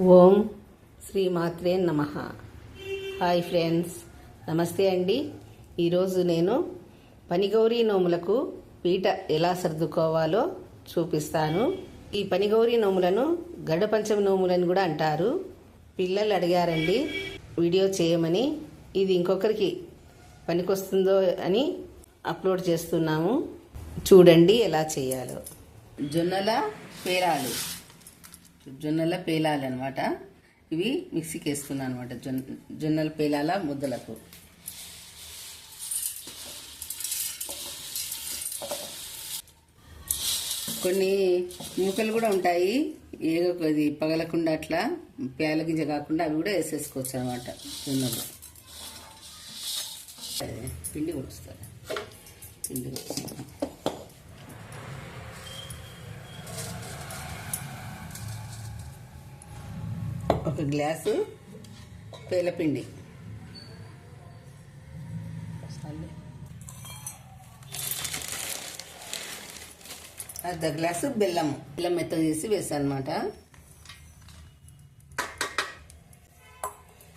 ఓం శ్రీ మాత్రే నమ. Hi friends. నమస్తే అండి. ఈరోజు నేను పనిగౌరీ నోములకు పీట ఎలా సర్దుకోవాలో చూపిస్తాను. ఈ పనిగౌరీ నోములను గడపంచమి నోములని కూడా అంటారు. పిల్లలు అడిగారండి వీడియో చేయమని. ఇది ఇంకొకరికి పనికొస్తుందో అని అప్లోడ్ చేస్తున్నాము. చూడండి ఎలా చేయాలో. జొన్నల పేరాలు. జొన్నల పేలాలు అనమాట ఇవి మిక్సీకి వేసుకున్నాను అనమాట జొన్న జొన్నల పేలాల ముద్దలకు. కొన్ని మూకలు కూడా ఉంటాయి. ఏదో అది పగలకుండా అట్లా పేల గింజ కాకుండా అవి కూడా వేసేసుకోవచ్చు అనమాట జొన్నలు. అదే, పిండి కొడుస్తారు? పిండి కొడుస్తారు ఒక గ్లాసు పేలపిండి. అర్ధ గ్లాసు బెల్లం బెల్లం మెత్త చేసి వేసాను అనమాట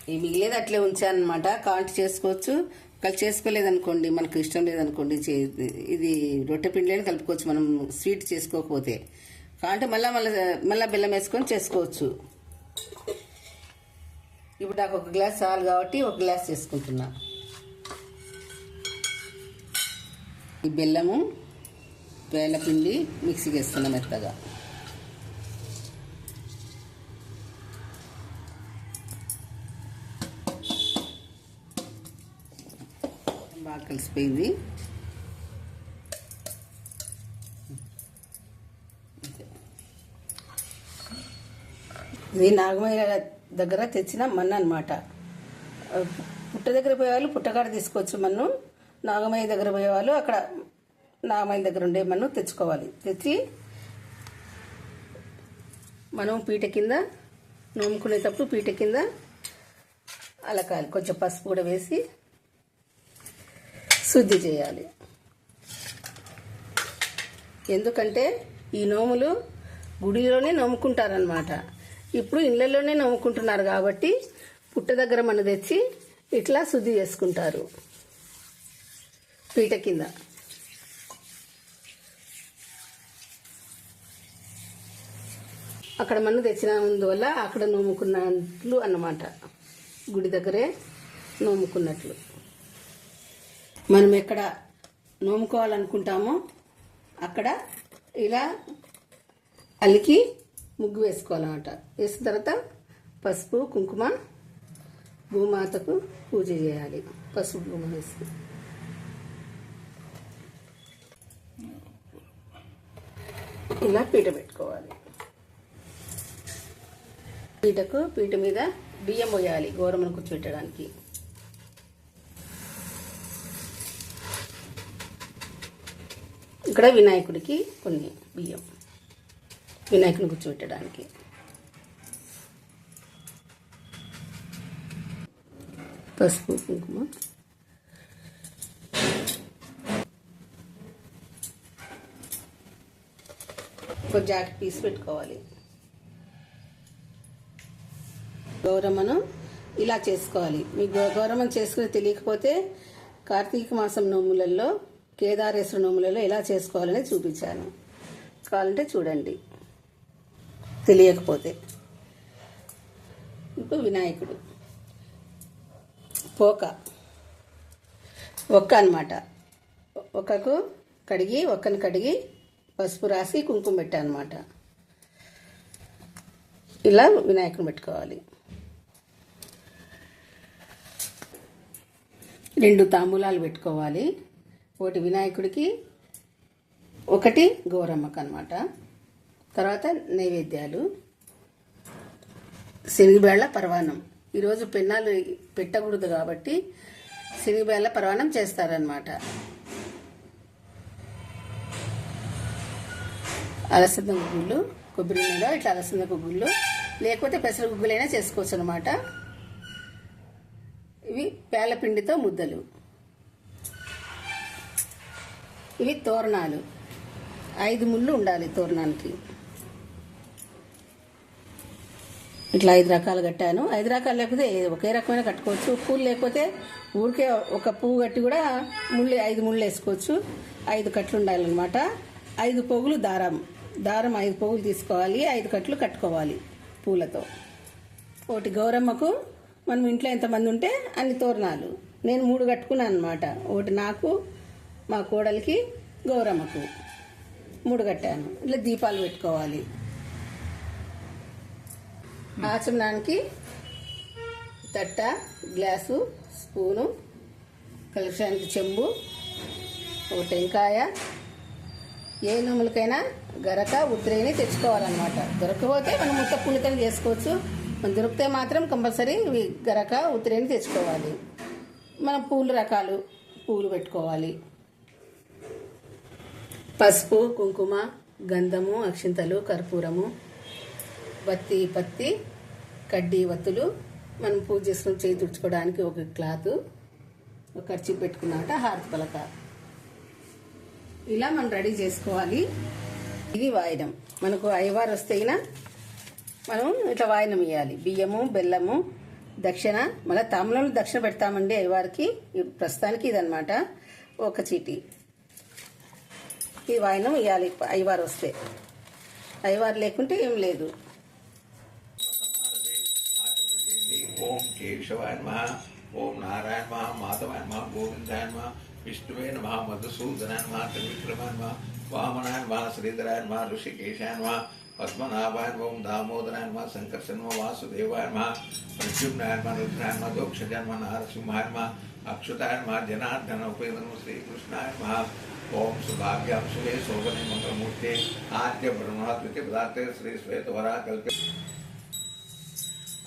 ఈ మిగిలేదు అట్లే ఉంచాను అనమాట కాంట్ చేసుకోవచ్చు. కలిసి చేసుకోలేదనుకోండి మనకు ఇష్టం లేదనుకోండి చే- ఇది రొట్టె పిండిలోనే కలుపుకోవచ్చు. మనం స్వీట్ చేసుకోకపోతే. కాంటే మళ్ళీ మళ్ళీ మళ్ళీ బెల్లం వేసుకొని చేసుకోవచ్చు. ఇప్పుడు నాకు ఒక గ్లాస్ చాలు కాబట్టి ఒక గ్లాస్ చేసుకుంటున్నా ఈ బెల్లము పిండి మిక్సీకి వేస్తున్నా మెత్తగా. బాగా కలిసిపోయింది. ఇది నాగమయ్య దగ్గర తెచ్చిన మన్ను అనమాట పుట్ట దగ్గర పోయేవాళ్ళు పుట్టగాడ తీసుకోవచ్చు మన్ను నాగమయ్య దగ్గర పోయేవాళ్ళు అక్కడ నాగమయ్య దగ్గర ఉండే మన్ను తెచ్చుకోవాలి. తెచ్చి మనం పీట కింద నూముకునేటప్పుడు పీట కింద అలకాలి కొంచెం పసుపు కూడా వేసి శుద్ధి చేయాలి. ఎందుకంటే ఈ నోములు గుడిలోనే నోముకుంటారనమాట ఇప్పుడు ఇళ్ళలోనే నోముకుంటున్నారు కాబట్టి పుట్ట దగ్గర మన తెచ్చి ఇట్లా శుద్ధి చేసుకుంటారు. పీట కింద. అక్కడ మన్ను తెచ్చినందువల్ల అక్కడ నోముకున్నట్లు అన్నమాట. గుడి దగ్గరే నోముకున్నట్లు. మనం ఎక్కడ నోముకోవాలనుకుంటామో అక్కడ ఇలా అలికి ముగ్గు వేసుకోవాలన్నమాట. వేసిన తర్వాత పసుపు కుంకుమ భూమాతకు పూజ చేయాలి. పసుపు కుంకుమ వేసి ఇలా పీట పెట్టుకోవాలి. పీటకు పీట మీద బియ్యం పోయాలి గోరమ్మను కూర్చోబెట్టడానికి ఇక్కడ వినాయకుడికి కొన్ని బియ్యం. వినాయకుని కూర్చోబెట్టడానికి. పసుపు కుంకుమ. ఒక జాకెట్ పీస్ పెట్టుకోవాలి. గౌరమ్మను ఇలా చేసుకోవాలి. మీ గౌ- చేసుకుని తెలియకపోతే కార్తీక మాసం నోములలో కేదారేశ్వర నోములలో ఎలా చేసుకోవాలని చూపించాను. కావాలంటే చూడండి. తెలియకపోతే. ఇప్పుడు వినాయకుడు. పోక. ఒక్క అనమాట ఒక్కకు కడిగి ఒక్కని కడిగి పసుపు రాసి కుంకుమ పెట్టా అనమాట ఇలా వినాయకుని పెట్టుకోవాలి. రెండు తాంబూలాలు పెట్టుకోవాలి. ఒకటి వినాయకుడికి ఒకటి గౌరమ్మకు అనమాట తర్వాత నైవేద్యాలు. శనిగిబేళ్ళ పర్వాణం ఈరోజు పెన్నాలు పెట్టకూడదు కాబట్టి శనిగిబేళ్ళ పర్వాణం చేస్తారనమాట అలసంద గుగ్గులు కొబ్బరి నూనె ఇట్లా అలసంద గుగ్గులు లేకపోతే పెసర గుగ్గులైనా చేసుకోవచ్చు అనమాట ఇవి పేలపిండితో ముద్దలు. ఇవి తోరణాలు. ఐదు ముళ్ళు ఉండాలి తోరణానికి. ఇట్లా ఐదు రకాలు కట్టాను. ఐదు రకాలు లేకపోతే ఒకే రకమైన కట్టుకోవచ్చు. పూలు లేకపోతే ఊరికే ఒక పువ్వు కట్టి కూడా ముళ్ళు ఐదు ముళ్ళు వేసుకోవచ్చు. ఐదు కట్లు ఉండాలన్నమాట. ఐదు పోగులు దారం. దారం ఐదు పోగులు తీసుకోవాలి. ఐదు కట్లు కట్టుకోవాలి పూలతో. ఒకటి గౌరమ్మకు మనం ఇంట్లో ఎంతమంది ఉంటే అన్ని తోరణాలు. నేను మూడు కట్టుకున్నాను అనమాట ఒకటి నాకు మా కోడలికి గౌరమ్మకు. మూడు కట్టాను. ఇట్లా దీపాలు పెట్టుకోవాలి. ఆచమనానికి తట్ట గ్లాసు స్పూను కలశానికి చెంబు ఒక టెంకాయ ఏ నూములకైనా గరక ఉద్రేని తెచ్చుకోవాలన్నమాట. దొరకకపోతే మనం ముక్క పులికలు చేసుకోవచ్చు. మనం దొరికితే మాత్రం కంపల్సరీ గరక ఉత్రేని తెచ్చుకోవాలి. మన పూలు రకాలు పూలు పెట్టుకోవాలి. పసుపు కుంకుమ గంధము అక్షింతలు కర్పూరము బత్తి పత్తి కడ్డీ వత్తులు మనం పూజ చేసుకుని చేయి తుడుచుకోవడానికి ఒక క్లాత్ ఒక ఖర్చు పెట్టుకున్నాక హారతి పలక. ఇలా మనం రెడీ చేసుకోవాలి. ఇది వాయినం. మనకు అయ్యవారు వస్తే మనం ఇట్లా వాయినం ఇవ్వాలి బియ్యము బెల్లము దక్షిణ. మళ్ళీ తమిళంలో దక్షిణ పెడతామండి అయ్యవారికి ప్రస్తుతానికి ఇదనమాట ఒక చీటీ. ఈ వాయినం ఇవ్వాలి అయ్యవారు వస్తే. అయ్యవారు లేకుంటే ఏం లేదు. ఓం కేశవాయ నమ ఓం నారాయణ నమ మాధవాయ నమ గోవిందాయ నమ విష్ణువే నమ మధుసూదనాయ నమ త్రివిక్రమాయ నమ వామనాయ నమ శ్రీధరాయ నమ ఋషికేశాయ నమ పద్మనాభాయ నమ ఓం దామోదరాయ నమ సంకర్షణ నమ వాసుదేవాయ నమ ప్రద్యుమ్నాయ నమ రుద్రాయ నమ దోక్షజాయ నమ నారసింహాయ నమ అక్షుతాయ నమ జనార్దన ఉపేంద్ర నమ శ్రీకృష్ణాయ నమ ఓం సుభాగ్యాం శుభే శోభనే మంగళమూర్తే ఆద్య బ్రహ్మాద్వితి పదార్థే శ్రీ శ్వేతవరా కల్పే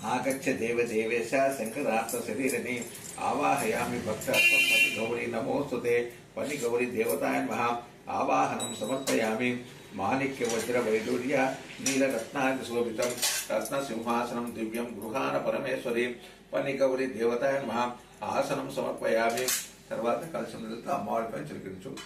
ఆగచ్చ దేవ దేవేశ శంకరార్థ శరీరని ఆవాహయామి భక్త పని గౌరీ నమోస్తుతే పని గౌరీ దేవతాయ మహా ఆవాహనం సమర్పయామి. మాణిక్య వజ్ర వైడూర్య నీలరత్నాది శోభితం. రత్న సింహాసనం దివ్యం గృహాన పరమేశ్వరి. పని గౌరీ దేవతాయ మహా ఆసనం సమర్పయామి. తర్వాత కలిసి నిలుతూ అమ్మవారిపై చిలికించు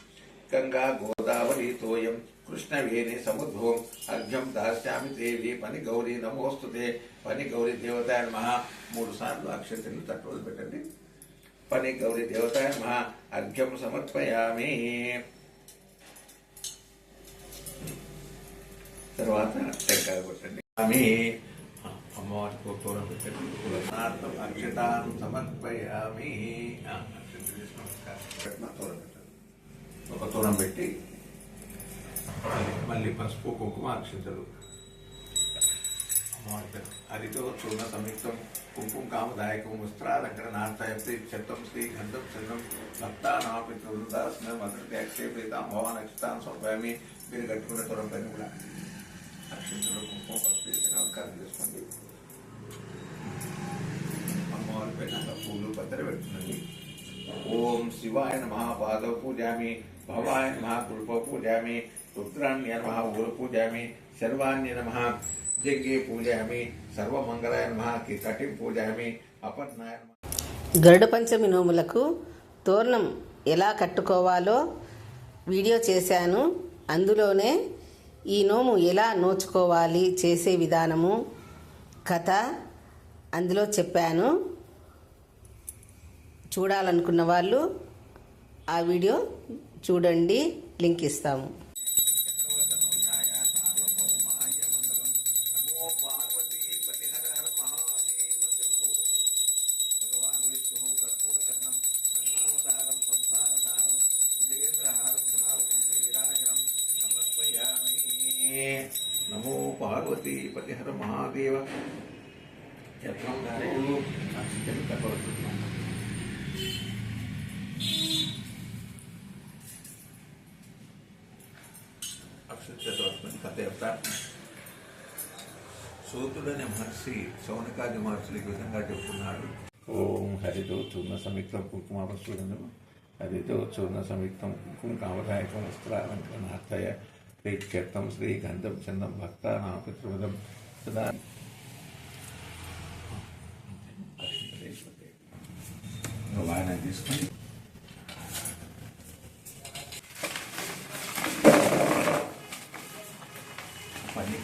గంగా గోదావరి తోయం. కృష్ణవేణి సముద్భవం అర్ఘ్యం దాస్యామి దేవి పని గౌరీ నమోస్తుతే పని గౌరీ దేవతాయ మహా మూడు సార్లు అక్షతలు తట్టులు పెట్టండి। పని గౌరీ దేవతాయ మహా అర్ఘ్యం సమర్పయామి। తర్వాత టెంకాయ కొట్టండి। ఆమె అమ్మవారికి తోరం పెట్టండి. అక్షతాన్ సమర్పయామి. పెట్టిన తోరం పెట్టండి. ఒక తూరం పెట్టి మళ్ళీ పసుపు కుంకుమ అక్షింతలు అమ్మవారి పేరు హరితో చూర్ణ సంయుక్తం కుంకుమ కామదాయకం వస్త్రాలంకరణ నార్థయప్తి చత్తం శ్రీ గంధం చంద్రం భక్తా నాపితృదాస్న మధురటి అక్షయ ప్రీతాం భవాన్ అక్షితాన్ స్వభామి మీరు కట్టుకున్న తూరం పైన కూడా అక్షింతలు కుంకుమ పసుపు వేసి నమస్కారం చేసుకోండి అమ్మవారి పైన పూలు పత్ర పెడుతున్నది ఓం శివాయ నమ పాదవ పూజామి భవాయ నమ కృప పూజామి రుద్రాణ్య నమ ఊర పూజామి శర్వాణ్య నమ జగ్గే పూజామి సర్వమంగళాయ నమ కటిం పూజామి అపర్ణాయ గరుడ పంచమి నోములకు తోరణం ఎలా కట్టుకోవాలో వీడియో చేశాను. అందులోనే ఈ నోము ఎలా నోచుకోవాలి చేసే విధానము కథ అందులో చెప్పాను. చూడాలనుకున్న వాళ్ళు ఆ వీడియో చూడండి లింక్ ఇస్తాము. పార్వతీ పతిహర మహాదేవ. యత్నం గారేలు అక్షితలు కట్టబడుతున్నాను కథ చెప్తాను సూతుడనే మహర్షి సౌనకాది మహర్షులు ఈ విధంగా చెప్తున్నాడు. ఓం హరితో చూర్ణ సంయుక్తం కుంకుమ వస్తువులను హరితో చూర్ణ సంయుక్తం కుంకుమ కామదాయకం వస్త్రాలంకరణార్థయ क्षेत्रम श्री गंधम चंदम भक्त नाम सदा। भगवान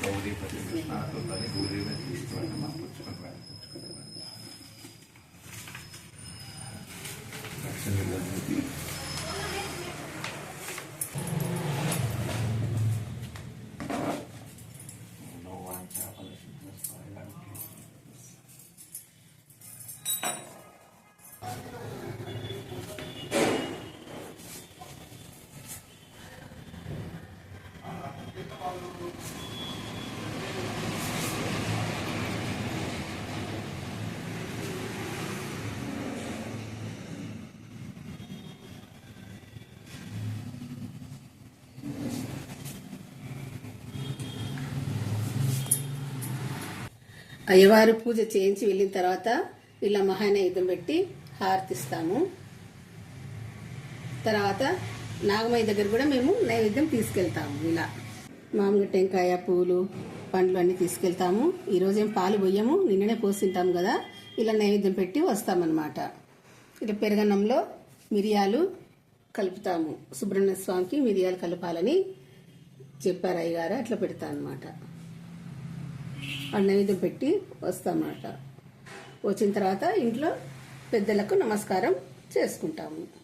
गौरी दक्षिण అయ్యవారు పూజ చేయించి వెళ్ళిన తర్వాత ఇలా మహానైద్యం పెట్టి హారతిస్తాము. తర్వాత నాగమయ్య దగ్గర కూడా మేము నైవేద్యం తీసుకెళ్తాము ఇలా. మామూలుగా టెంకాయ పూలు పండ్లు అన్నీ తీసుకెళ్తాము. ఈరోజు ఏం పాలు పోయము నిన్ననే పోసింటాము కదా ఇలా నైవేద్యం పెట్టి వస్తామన్నమాట. ఇలా పెరగన్నంలో మిరియాలు కలుపుతాము. సుబ్రహ్మణ్య స్వామికి మిరియాలు కలపాలని చెప్పారు అయ్యగారు అట్లా పెడతా అనమాట ఆ నైవేద్యం పెట్టి వస్తామన్నమాట. వచ్చిన తర్వాత ఇంట్లో పెద్దలకు నమస్కారం చేసుకుంటాము.